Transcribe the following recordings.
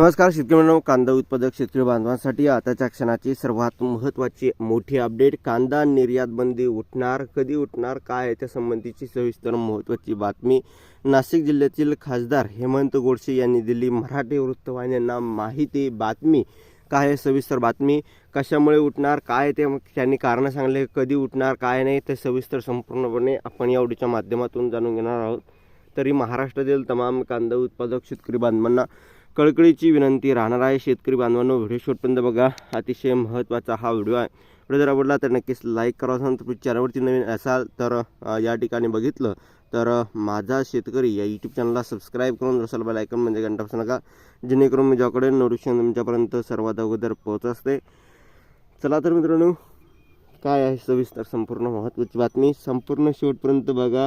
नमस्कार शेतकरी मित्रांनो. कांदा उत्पादक शेतकरी बांधवांसाठी आताच्या क्षणाची सर्वात महत्त्वाची मोठी अपडेट. कांदा निर्यात बंदी उठणार कधी उठणार काय त्या संबंधीची सविस्तर महत्त्वाची बातमी. नाशिक जिल्ह्यातील खासदार हेमंत गोडसे यांनी दिली मराठी वृत्तवाहिन्यांना माहिती बातमी. काय आहे सविस्तर बातमी? कशामुळे उठणार काय ते त्यांनी कारणं सांगले कधी उठणार काय नाही ते सविस्तर संपूर्णपणे आपण या ऑडिओच्या माध्यमातून जाणून घेणार आहोत. तरी महाराष्ट्रातील तमाम कांदा उत्पादक शेतकरी बांधवांना कळकळीची विनंती राहणार आहे शेतकरी बांधवांनो. व्हिडिओ शेवटपर्यंत बघा. अतिशय महत्त्वाचा हा व्हिडिओ आहे. व्हिडिओ जर आवडला तर नक्कीच लाईक करा. असाल तर चॅनलवरती नवीन असाल तर या ठिकाणी बघितलं तर माझा शेतकरी या यूट्यूब चॅनलला सबस्क्राईब करून रसाल बेल ऐकून म्हणजे घंटा बसू नका. जेणेकरून मी ज्याकडे नोटिफिकेशन तुमच्यापर्यंत सर्वात अगोदर पोहोच असते. चला तर मित्रांनो काय आहे सविस्तर संपूर्ण महत्त्वाची बातमी? संपूर्ण शेवटपर्यंत बघा.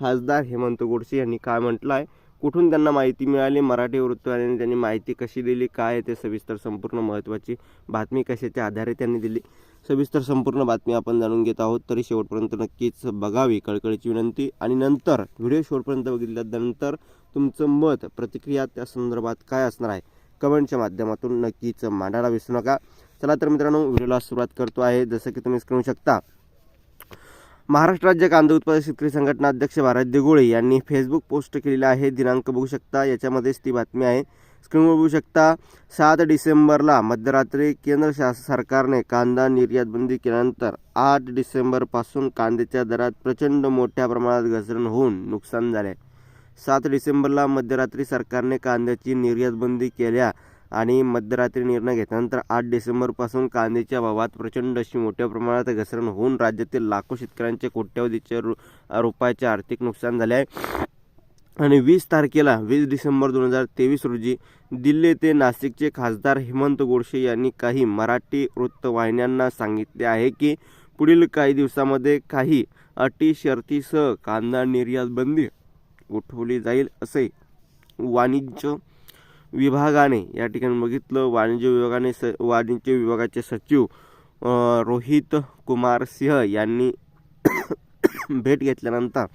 खासदार हेमंत गोडसे यांनी काय म्हटलं आहे कुठून त्यांना माहिती मिळाली? मराठी वृत्तवाहिनीने त्यांनी माहिती कशी दिली? काय आहे ते सविस्तर संपूर्ण महत्त्वाची बातमी कशाच्या आधारे त्यांनी दिली? सविस्तर संपूर्ण बातमी आपण जाणून घेत आहोत. तरी शेवटपर्यंत नक्कीच बघावी. कळकळीची विनंती. आणि नंतर व्हिडिओ शेवटपर्यंत बघितल्यानंतर तुमचं मत प्रतिक्रिया त्या संदर्भात काय असणार आहे? कमेंटच्या माध्यमातून नक्कीच मांडायला विसरू नका. चला तर मित्रांनो व्हिडिओला सुरुवात करतो आहे. जसं की तुम्ही स्क्रीन शकता महाराष्ट्र राज्य कांदा उत्पादक शेतकरी संघटना अध्यक्ष भारत देगुळे यांनी फेसबुक पोस्ट केलेला आहे. दिनांक बघू शकता. याच्यामध्येच ती बातमी आहे. स्क्रीनवर बघू शकता. सात डिसेंबरला मध्यरात्री केंद्र शासन सरकारने कांदा निर्यात बंदी केल्यानंतर आठ डिसेंबरपासून कांद्याच्या दरात प्रचंड मोठ्या प्रमाणात घसरण होऊन नुकसान झाले. सात डिसेंबरला मध्यरात्री सरकारने कांद्याची निर्यात बंदी केल्या. आणि मध्यरात्री निर्णय घेतल्यानंतर आठ डिसेंबरपासून कांद्याच्या भावात प्रचंड अशी मोठ्या प्रमाणात घसरण होऊन राज्यातील लाखो शेतकऱ्यांचे कोट्यवधीचे रु रुपयाचे आर्थिक नुकसान झाले आहे. आणि वीस तारखेला वीस डिसेंबर दोन हजार तेवीस रोजी दिल्ली ते नाशिकचे खासदार हेमंत गोडसे यांनी काही मराठी वृत्तवाहिन्यांना सांगितले आहे की पुढील काही दिवसामध्ये काही अटी शर्तीसह कांदा निर्यात बंदी उठवली जाईल असे वाणिज्य विभागाने या ठिकाणी बघितलं. वाणिज्य विभागाने स वाणिज्य विभागाचे सचिव रोहित कुमार सिंह यांनी भेट घेतल्यानंतर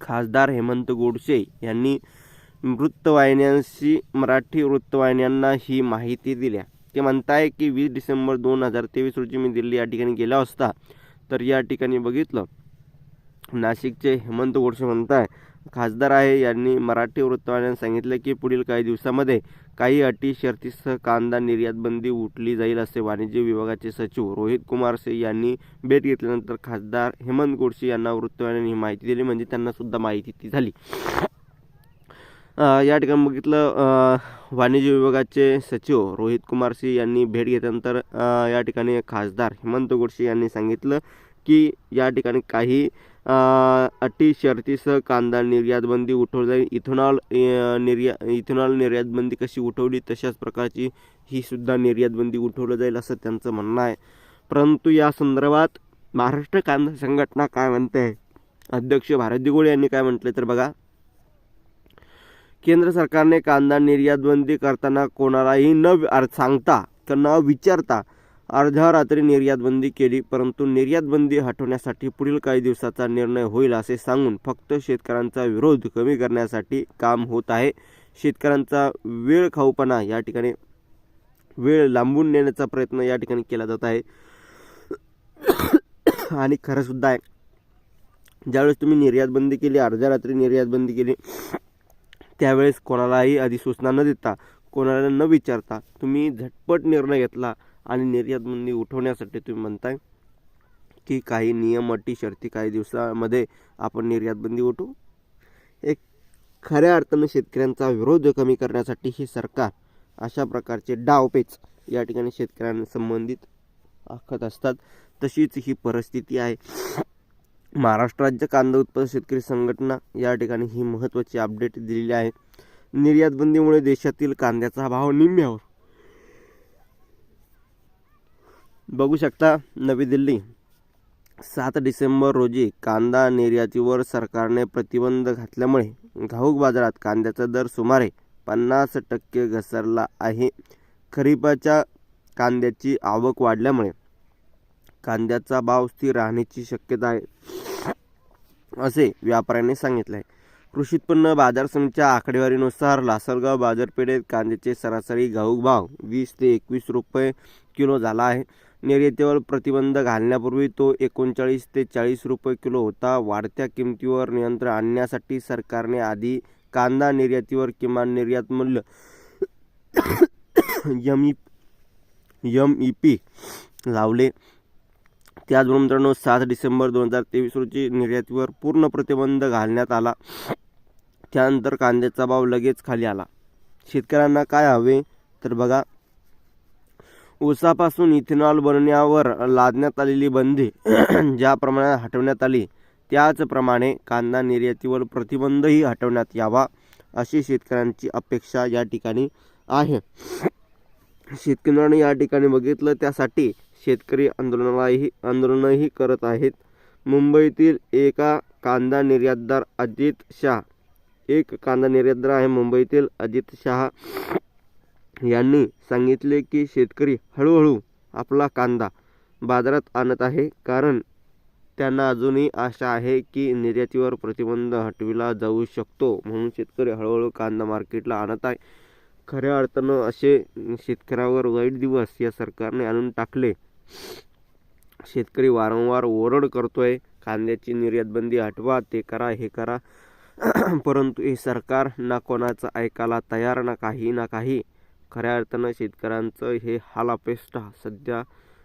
खासदार हेमंत गोडसे यांनी वृत्तवाहिन्यांशी मराठी वृत्तवाहिन्यांना ही माहिती दिल्या. ते म्हणताय की वीस डिसेंबर दोन हजार तेवीस रोजी मी दिल्ली या ठिकाणी गेला असता. तर या ठिकाणी बघितलं. नाशिकचे हेमंत गोडसे म्हणताय खासदार आहे. यांनी मराठी वृत्तवाहिन्यांना सांगितलं की पुढील काही दिवसामध्ये काही अटी शर्तीसह कांदा निर्यात बंदी उठली जाईल असे वाणिज्य विभागाचे सचिव रोहित कुमार सिंह यांनी भेट घेतल्यानंतर खासदार हेमंत गोडसे यांना वृत्तवाहिन्यांनी ही माहिती दिली. म्हणजे त्यांना सुद्धा माहिती ती झाली. या ठिकाणी बघितलं वाणिज्य विभागाचे सचिव रोहित कुमार सिंह यांनी भेट घेतल्यानंतर या ठिकाणी खासदार हेमंत गोडसे यांनी सांगितलं की या ठिकाणी काही अटी शर्तीसह कांदा निर्यातबंदी उठवली जाईल. इथेनॉल निर्या इथेनॉल निर्यातबंदी कशी उठवली तशाच प्रकारची ही सुद्धा निर्यातबंदी उठवलं जाईल असं त्यांचं म्हणणं आहे. परंतु या संदर्भात महाराष्ट्र कांदा संघटना काय म्हणते? अध्यक्ष भारत दिगोळे यांनी काय म्हटलं तर बघा केंद्र सरकारने कांदा निर्यातबंदी करताना कोणालाही न सांगता किंवा न विचारता अर्ध्या रात्री निर्यातबंदी केली परंतु निर्यातबंदी हटवण्यासाठी पुढील काही दिवसाचा निर्णय होईल असे सांगून फक्त शेतकऱ्यांचा विरोध कमी करण्यासाठी काम होत आहे. शेतकऱ्यांचा वेळ खाऊपणा या ठिकाणी वेळ लांबून नेण्याचा प्रयत्न या ठिकाणी केला जात आहे. आणि खरंसुद्धा आहे ज्यावेळेस तुम्ही निर्यातबंदी केली अर्ध्या रात्री निर्यातबंदी केली त्यावेळेस कोणालाही अधिसूचना न देता कोणाला न विचारता तुम्ही झटपट निर्णय घेतला आणि निर्यातबंदी उठवण्यासाठी तुम्ही म्हणताय की काही नियम अटी शर्ती काही दिवसामध्ये आपण निर्यातबंदी उठू उठवू? एक खऱ्या अर्थानं शेतकऱ्यांचा विरोध कमी करण्यासाठी हे सरकार अशा प्रकारचे डावपेच या ठिकाणी शेतकऱ्यांना संबंधित आखत असतात. तशीच ही परिस्थिती आहे. महाराष्ट्र राज्य कांदा उत्पादक शेतकरी संघटना या ठिकाणी ही महत्त्वाची अपडेट दिलेली आहे. निर्यातबंदीमुळे देशातील कांद्याचा भाव निम्म्यावर बघू शकता नवी दिल्ली. सात डिसेंबर रोजी कांदा निर्यातीवर सरकारने प्रतिबंध घातल्यामुळे घाऊक बाजारात कांद्याचा दर सुमारे पन्नास टक्के घसरला आहे. खरीपाच्या कांद्याची आवक वाढल्यामुळे कांद्याचा भाव स्थिर राहण्याची शक्यता आहे असे व्यापाऱ्यांनी सांगितले आहे. कृषी उत्पन्न बाजार समितीच्या आकडेवारीनुसार लासलगाव बाजारपेठेत कांद्याचे सरासरी घाऊक भाव वीस ते एकवीस रुपये किलो झाला आहे. निर्यातीवर प्रतिबंध घालण्यापूर्वी तो एकोणचाळीस ते चाळीस रुपये किलो होता. वाढत्या किमतीवर नियंत्रण आणण्यासाठी सरकारने आधी कांदा निर्यातीवर किमान निर्यात मूल्य M E M E P लावले. त्याचबरोबर मित्रांनो सात डिसेंबर दोन हजार तेवीस रोजी निर्यातीवर पूर्ण प्रतिबंध घालण्यात आला. त्यानंतर कांद्याचा भाव लगेच खाली आला. शेतकऱ्यांना काय हवे? तर बघा ऊसापासून इथेनॉल बनवण्यावर लादण्यात आलेली बंदी ज्या प्रमाणात हटवण्यात आली त्याचप्रमाणे कांदा निर्यातीवर प्रतिबंधही हटवण्यात यावा अशी शेतकऱ्यांची अपेक्षा या ठिकाणी आहे. शेतकऱ्यांनी या ठिकाणी बघितलं त्यासाठी शेतकरी आंदोलनालाही आंदोलनही करत आहेत. मुंबईतील एका कांदा निर्यातदार अजित शाह एक कांदा निर्यातदार आहे मुंबईतील अजित शहा. यांनी सांगितले की शेतकरी हळूहळू आपला कांदा बाजारात आणत आहे. कारण त्यांना अजूनही आशा आहे की निर्यातीवर प्रतिबंध हटविला जाऊ शकतो. म्हणून शेतकरी हळूहळू कांदा मार्केटला आणत आहे. खऱ्या अर्थानं असे शेतकऱ्यावर वाईट दिवस या सरकारने आणून टाकले. शेतकरी वारंवार ओरड करतोय. कांद्याची निर्यात बंदी हटवा ते करा हे करा. परंतु हे सरकार ना कोणाचं ऐकायला तयार ना काही ना काही. खऱ्या अर्थानं शेतकऱ्यांचं हे हालापेष्ट सध्या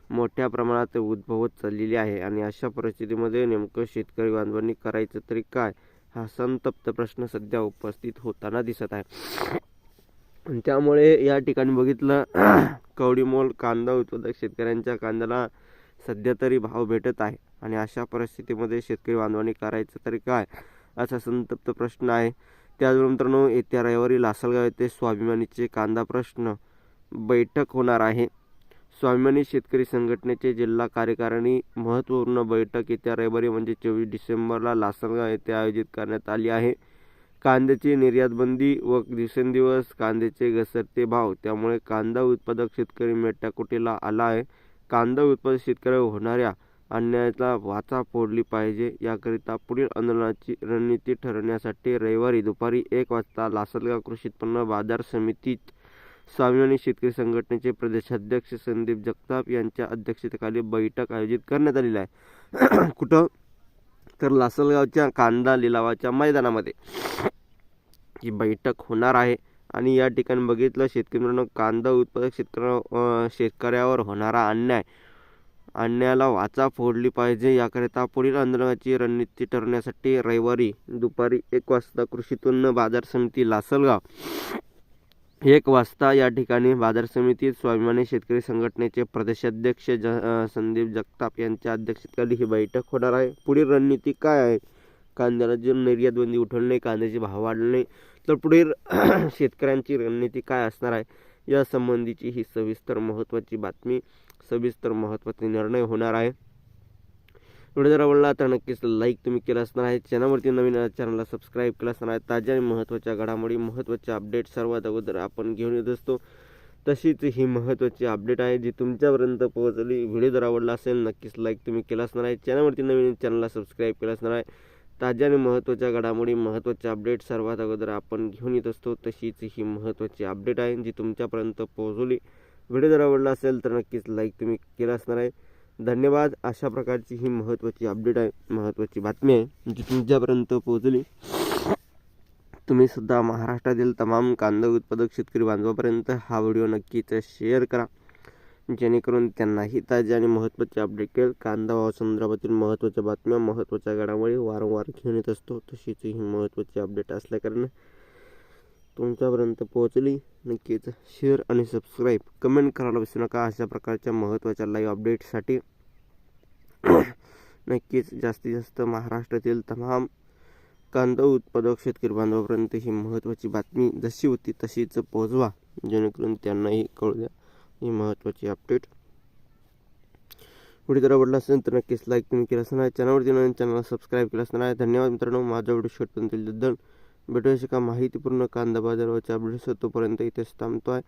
मोठ्या प्रमाणात उद्भवत चाललेली आहे. आणि अशा परिस्थितीमध्ये नेमकं शेतकरी बांधवांनी करायचं तरी काय? हा संतप्त प्रश्न सध्या उपस्थित होताना दिसत आहे. त्यामुळे या ठिकाणी बघितलं कवडीमोल कांदा उत्पादक शेतकऱ्यांच्या कांद्याला सध्या तरी भाव भेटत आहे. आणि अशा परिस्थितीमध्ये शेतकरी बांधवांनी करायचं तरी काय असा संतप्त प्रश्न आहे. त्याचबरोबर मित्रांनो येत्या रविवारी लासलगाव येथे स्वाभिमानीचे कांदा प्रश्न बैठक होणार आहे. स्वाभिमानी शेतकरी संघटनेचे जिल्हा कार्यकारिणी महत्त्वपूर्ण बैठक येत्या रविवारी म्हणजे चोवीस डिसेंबरला लासलगाव येथे आयोजित करण्यात आली आहे. कांद्याची निर्यातबंदी व दिवसेंदिवस कांद्याचे घसरते भाव त्यामुळे कांदा उत्पादक शेतकरी मेटाकुटीला आला आहे. कांदा उत्पादक शेतकऱ्यावर होणाऱ्या अन्यायाला वाचा फोडली पाहिजे. याकरिता पुढील आंदोलनाची रणनीती ठरवण्यासाठी रविवारी दुपारी एक वाजता लासलगाव कृषी उत्पन्न बाजार समितीत स्वाभिमानी शेतकरी संघटनेचे प्रदेशाध्यक्ष संदीप जगताप यांच्या अध्यक्षतेखाली बैठक आयोजित करण्यात आलेली आहे. कुठं? तर लासलगावच्या कांदा लिलावाच्या मैदानामध्ये ही बैठक होणार आहे. आणि या ठिकाणी बघितलं शेतकऱ्यांना कांदा उत्पादक शेतकऱ्या शेतकऱ्यावर होणारा अन्याय. अन्यायाला वाचा फोडली पाहिजे याकरिता पुढील आंदोलनाची रणनीती ठरवण्यासाठी रविवारी दुपारी एक वाजता कृषीतून बाजार समिती लासलगाव एक वाजता या ठिकाणी बाजार समितीत स्वाभिमानी शेतकरी संघटनेचे प्रदेशाध्यक्ष ज संदीप जगताप यांच्या अध्यक्षतेखाली ही बैठक होणार आहे. पुढील रणनीती काय आहे? कांद्याला जर निर्यात बंदी उठवणे कांद्याचे भाव वाढणे तर पुढील शेतकऱ्यांची रणनीती काय असणार आहे? यासंबंधीची ही सविस्तर महत्त्वाची बातमी सविस्तर महत्त्वाचे निर्णय होणार आहे. व्हिडिओ जर आवडला तर नक्कीच लाईक तुम्ही केला असणार आहे. चॅनलवरती नवीन चॅनलला सबस्क्राईब केला असणार आहे. ताज्या आणि महत्त्वाच्या घडामोडी महत्त्वाच्या अपडेट सर्वात अगोदर आपण घेऊन येत असतो. तशीच ही महत्त्वाची अपडेट आहे जी तुमच्यापर्यंत पोहोचली. व्हिडिओ जर आवडला असेल नक्कीच लाईक तुम्ही केला असणार आहे. चॅनलवरती नवीन चॅनलला सबस्क्राईब केला असणार आहे. ताज्या आणि महत्त्वाच्या घडामोडी महत्त्वाच्या अपडेट सर्वात अगोदर आपण घेऊन येत असतो. तशीच ही महत्त्वाची अपडेट आहे जी तुमच्यापर्यंत पोहोचवली व्हिडिओ जर आवडला असेल तर नक्कीच लाईक तुम्ही केला असणार आहे. धन्यवाद. अशा प्रकारची ही महत्त्वाची अपडेट आहे. महत्त्वाची बातमी आहे. जी तुमच्यापर्यंत पोहोचली. तुम्ही सुद्धा महाराष्ट्रातील तमाम कांदा उत्पादक शेतकरी बांधवापर्यंत हा व्हिडिओ नक्कीच शेअर करा. जेणेकरून त्यांनाही ताजे आणि महत्त्वाचे अपडेट कळेल. कांदा व संदर्भातील महत्त्वाच्या बातम्या महत्त्वाच्या घडामोडी वारंवार घेऊन येत असतो. तशीच ही महत्त्वाची अपडेट असल्याकारणे तुमच्यापर्यंत पोहोचली. नक्कीच शेअर आणि सबस्क्राईब कमेंट करायला विसरू नका. अशा प्रकारच्या महत्त्वाच्या लाईव्ह अपडेटसाठी नक्कीच जास्तीत जास्त महाराष्ट्रातील तमाम कांदा उत्पादक शेतकरी बांधवापर्यंत ही महत्त्वाची बातमी जशी होती तशीच पोहोचवा. जेणेकरून त्यांनाही कळू द्या ही महत्त्वाची अपडेट व्हिडिओ जर आवडला असेल तर नक्कीच लाईक तुम्ही केलं असणार. आहे चॅनलवरती नवीन चॅनलला सबस्क्राईब केलं असणार आहे. धन्यवाद मित्रांनो. माझा व्हिडिओ शेवटपर्यंत दन भेटूया का माहितीपूर्ण कांदा बाजारावरचे अपडेट्स तोपर्यंत इथेच थांबतो आहे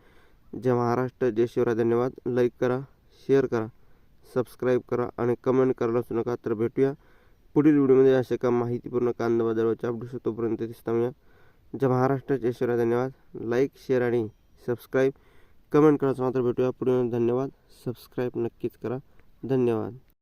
जय महाराष्ट्र जय शिवराय. धन्यवाद. लाईक करा शेअर करा सबस्क्राईब करा आणि कमेंट करायला असू नका. तर भेटूया पुढील व्हिडिओमध्ये. असे का माहितीपूर्ण कांदा बाजारावरचे अपडेट्स तोपर्यंत इथेच थांबूया. जय महाराष्ट्र जय शिवराय. धन्यवाद. लाईक शेअर आणि सबस्क्राईब कमेंट करायचं मात्र भेटूया पुढे धन्यवाद. सबस्क्राईब नक्कीच करा. धन्यवाद.